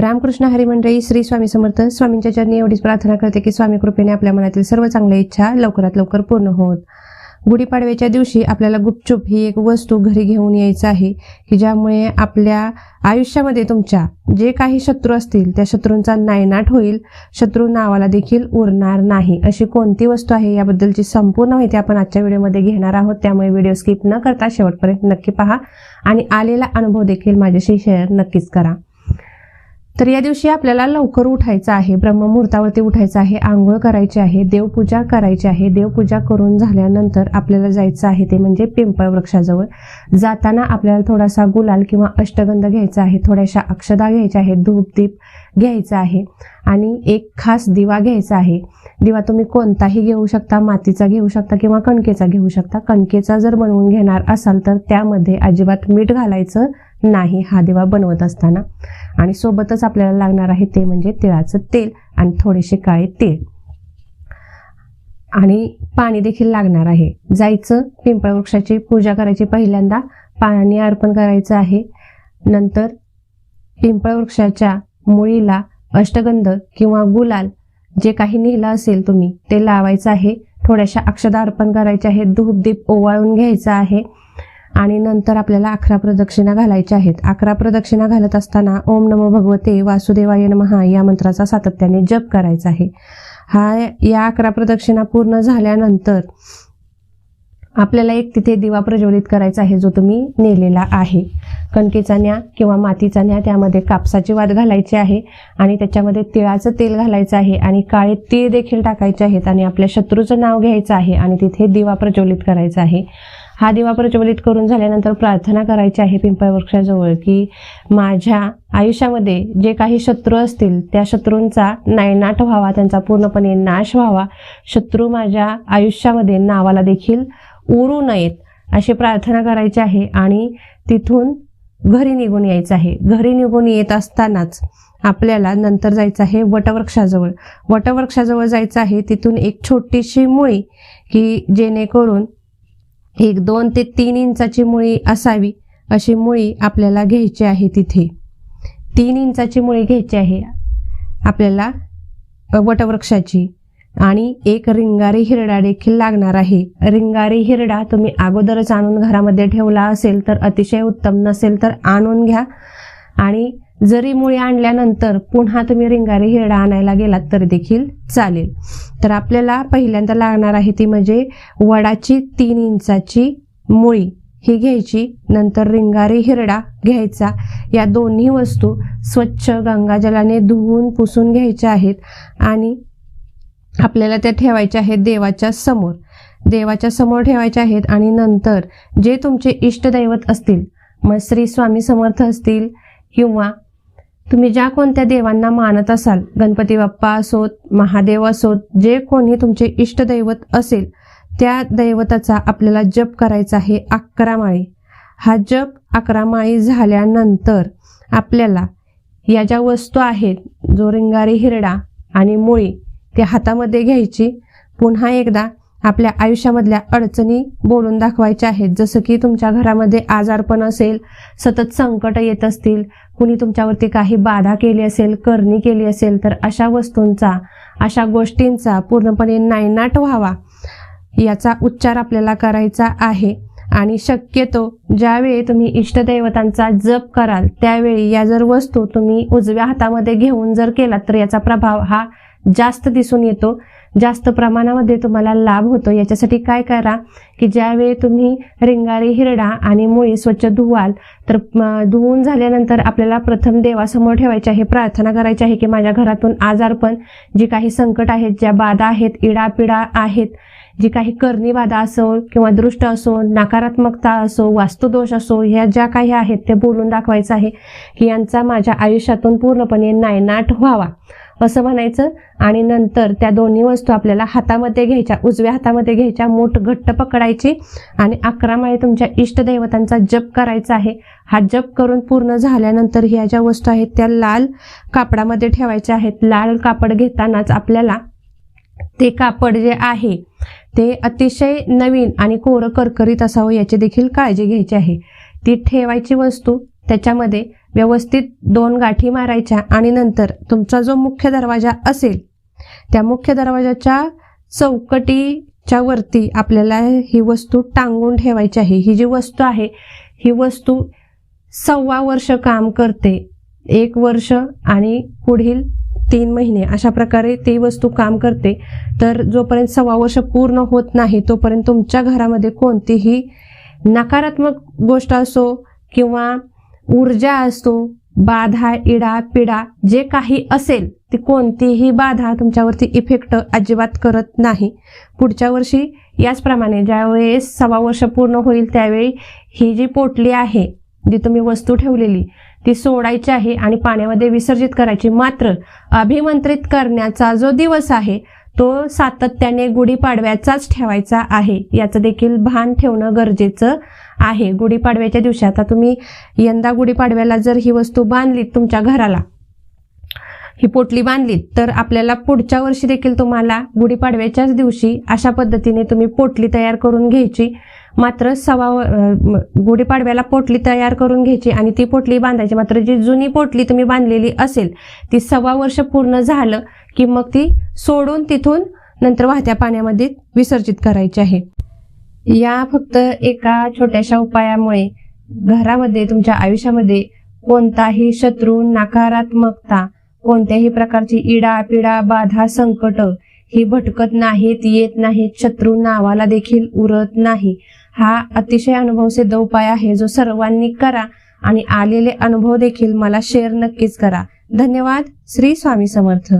रामकृष्ण हरिमंडळी श्री स्वामी समर्थ स्वामींच्या चरणी एवढीच प्रार्थना करते की स्वामी कृपेने आपल्या मनातील सर्व चांगल्या इच्छा लवकरात लवकर पूर्ण होत. गुढीपाडव्याच्या दिवशी आपल्याला गुपचूप ही एक वस्तू घरी घेऊन यायचं आहे की ज्यामुळे आपल्या आयुष्यामध्ये तुमच्या जे काही शत्रू असतील त्या शत्रूंचा नायनाट होईल शत्रू नावाला देखील उरणार नाही. अशी कोणती वस्तू आहे याबद्दलची संपूर्ण माहिती आपण आजच्या व्हिडिओमध्ये घेणार आहोत. त्यामुळे व्हिडिओ स्किप न करता शेवटपर्यंत नक्की पहा आणि आलेला अनुभव देखील माझ्याशी शेअर नक्कीच करा. तर या दिवशी आपल्याला लवकर उठायचं आहे ब्रह्ममुहूर्तावरती उठायचं आहे आंघोळ करायची आहे देवपूजा करायची आहे. देवपूजा करून झाल्यानंतर आपल्याला जायचं आहे ते म्हणजे पिंपळ वृक्षाजवळ. जाताना आपल्याला थोडासा गुलाल किंवा अष्टगंध घ्यायचा आहे थोड्याशा अक्षदा घ्यायच्या आहेत धूपदीप घ्यायचा आहे आणि एक खास दिवा घ्यायचा आहे. दिवा तुम्ही कोणताही घेऊ शकता मातीचा घेऊ शकता किंवा कणकेचा घेऊ शकता. कणकेचा जर बनवून घेणार असाल तर त्यामध्ये अजिबात मीठ घालायचं नाही हा दिवा बनवत असताना. आणि सोबतच आपल्याला लागणार आहे ते म्हणजे तिळाचं तेल आणि थोडेसे काळे तीळ. आणि पाणी देखील लागणार आहे. जायचं पिंपळ वृक्षाची पूजा करायची पहिल्यांदा. पाणी अर्पण करायचं आहे. नंतर पिंपळ वृक्षाच्या मुळीला अष्टगंध किंवा गुलाल जे काही नेलं असेल तुम्ही ते लावायचं आहे. थोड्याशा अक्षदा अर्पण करायच्या आहेत. धूपदीप ओवाळून घ्यायचा आहे. आणि नंतर आपल्याला अकरा प्रदक्षिणा घालायच्या आहेत. अकरा प्रदक्षिणा घालत असताना ओम नमो भगवते वासुदेवाय महा या मंत्राचा सातत्याने जप करायचा आहे. हा या अकरा प्रदक्षिणा पूर्ण झाल्यानंतर आपल्याला एक तिथे दिवा प्रज्वलित करायचा आहे जो तुम्ही नेलेला आहे. कणकेचा न्या किंवा मातीचा न्या त्यामध्ये कापसाची वाद घालायची आहे आणि त्याच्यामध्ये तिळाचं तेल घालायचं आहे आणि काळे तीळ देखील टाकायचे आहेत आणि आपल्या शत्रूचं नाव घ्यायचं आहे आणि तिथे दिवा प्रज्वलित करायचा आहे. हा दिवा प्रज्वलित करून झाल्यानंतर प्रार्थना करायची आहे पिंपळ वृक्षाजवळ की माझ्या आयुष्यामध्ये जे काही शत्रू असतील त्या शत्रूंचा नायनाट व्हावा त्यांचा पूर्णपणे नाश व्हावा. शत्रू माझ्या आयुष्यामध्ये नावाला देखील उरू नयेत अशी प्रार्थना करायची आहे आणि तिथून घरी निघून यायचं आहे. घरी निघून येत असतानाच आपल्याला नंतर जायचं आहे वटवृक्षाजवळ. वटवृक्षाजवळ जायचं आहे तिथून एक छोटीशी मुळी की जेणेकरून एक दोन ते तीन इंचाची मुळी असावी अशी मुळी आपल्याला घ्यायची आहे तिथे. तीन इंचाची मुळी घ्यायची आहे आपल्याला वटवृक्षाची. आणि एक रिंगारी हिरडा देखील लागणार आहे. रिंगारी हिरडा तुम्ही अगोदरच आणून घरामध्ये ठेवला असेल तर अतिशय उत्तम नसेल तर आणून घ्या. आणि जरी मुळी आणल्यानंतर पुन्हा तुम्ही रिंगारी हिरडा आणायला गेलात तरी देखील चालेल. तर आपल्याला पहिल्यांदा लागणार आहे ती म्हणजे वडाची तीन इंचाची मुळी. ही घ्यायची नंतर रिंगारी हिरडा घ्यायचा. या दोन्ही वस्तू स्वच्छ गंगाजलाने धुवून पुसून घ्यायच्या आहेत आणि आपल्याला त्या ठेवायच्या आहेत देवाच्या समोर. देवाच्या समोर ठेवायच्या आहेत आणि नंतर जे तुमचे इष्टदैवत असतील मग श्री स्वामी समर्थ असतील किंवा तुम्ही ज्या कोणत्या देवांना मानत असाल गणपती बाप्पा असोत महादेव असोत जे कोणी तुमचे इष्टदैवत असेल त्या दैवताचा आपल्याला जप करायचा आहे अकरा माळी. हा जप अकरा माळी झाल्यानंतर आपल्याला या ज्या वस्तू आहेत जो रिंगारी हिरडा आणि मुळी ते हातामध्ये घ्यायची पुन्हा एकदा आपल्या आयुष्यामधल्या अडचणी बोलून दाखवायच्या आहेत. जसं की तुमच्या घरामध्ये आजारपण असेल सतत संकट येत असतील कुणी तुमच्यावरती काही बाधा केली असेल करणी केली असेल तर अशा वस्तूंचा अशा गोष्टींचा पूर्णपणे नायनाट व्हावा. याचा उच्चार आपल्याला करायचा आहे. आणि शक्यतो ज्यावेळी तुम्ही इष्टदैवतांचा जप कराल त्यावेळी या जर वस्तू तुम्ही उजव्या हातामध्ये घेऊन जर केलात तर याचा प्रभाव हा जास्त दिसून येतो जास्त प्रमाणामध्ये तुम्हाला लाभ होतो. याच्यासाठी काय करा की ज्यावेळी तुम्ही रिंगारी हिरडा आणि मुळी स्वच्छ धुवाल तर धुवून झाल्यानंतर आपल्याला प्रथम देवासमोर ठेवायचे आहे प्रार्थना करायची आहे की माझ्या घरातून आजारपण जी काही संकट आहेत ज्या बाधा आहेत इडापिडा आहेत जी काही करणी बाधा असो किंवा दृष्ट असो नकारात्मकता असो वास्तुदोष असो ह्या ज्या काही आहेत ते बोलून दाखवायचं आहे की यांचा माझ्या आयुष्यातून पूर्णपणे नायनाट व्हावा. असं म्हणायचं. आणि नंतर त्या दोन्ही वस्तू आपल्याला हातामध्ये घ्यायच्या उजव्या हातामध्ये घ्यायच्या मोठ घट्ट पकडायची. आणि अकरा माळे तुमच्या इष्टदैवतांचा जप करायचा आहे. हा जप करून पूर्ण झाल्यानंतर ह्या ज्या वस्तू आहेत त्या लाल कापडामध्ये ठेवायच्या आहेत. लाल कापड घेतानाच आपल्याला ते कापड जे आहे ते अतिशय नवीन आणि कोरं करकरीत असावं याची देखील काळजी घ्यायची आहे. ती ठेवायची वस्तू त्याच्यामध्ये व्यवस्थित दोन गाठी मारायच्या आणि नंतर तुमचा जो मुख्य दरवाजा असेल त्या मुख्य दरवाजाच्या चौकटीच्या वरती आपल्याला ही वस्तू टांगून ठेवायची आहे. ही जी वस्तू आहे ही वस्तू सव्वा वर्ष काम करते. एक वर्ष आणि पुढील तीन महिने अशा प्रकारे ती वस्तू काम करते. तर जोपर्यंत सव्वा वर्ष पूर्ण होत नाही तोपर्यंत तुमच्या घरामध्ये कोणतीही नकारात्मक गोष्ट असो किंवा ऊर्जा असतो बाधा इडा पिडा जे काही असेल ती कोणतीही बाधा तुमच्यावरती इफेक्ट अजिबात करत नाही. पुढच्या वर्षी याचप्रमाणे ज्यावेळेस सव्वा वर्ष पूर्ण होईल त्यावेळी ही जी पोटली आहे जी तुम्ही वस्तू ठेवलेली ती सोडायची आहे आणि पाण्यामध्ये विसर्जित करायची. मात्र अभिमंत्रित करण्याचा जो दिवस आहे तो सातत्याने गुढीपाडव्याचाच ठेवायचा आहे. याचं देखील भान ठेवणं गरजेचं आहे गुढीपाडव्याच्या दिवशी. आता तुम्ही यंदा गुढीपाडव्याला जर ही वस्तू बांधलीत तुमच्या घराला ही पोटली बांधलीत तर आपल्याला पुढच्या वर्षी देखील तुम्हाला गुढीपाडव्याच्याच दिवशी अशा पद्धतीने तुम्ही पोटली तयार करून घ्यायची. मात्र सवा गुढीपाडव्याला पोटली तयार करून घ्यायची आणि ती पोटली बांधायची. मात्र जी जुनी पोटली तुम्ही बांधलेली असेल ती सव्वा वर्ष पूर्ण झालं की मग ती सोडून तिथून नंतर वाहत्या पाण्यामध्ये विसर्जित करायची आहे. या फक्त एका छोट्याशा उपायामुळे घरामध्ये तुमच्या आयुष्यामध्ये कोणताही शत्रू नकारात्मकता कोणत्याही प्रकारची इडा पिडा बाधा संकट ही भटकत नाहीत येत नाहीत शत्रू नावाला देखील उरत नाही. हा अतिशय अनुभव सिद्ध उपाय आहे. जो सर्वांनी करा आणि आलेले अनुभव देखील मला शेअर नक्कीच करा. धन्यवाद. श्री स्वामी समर्थ.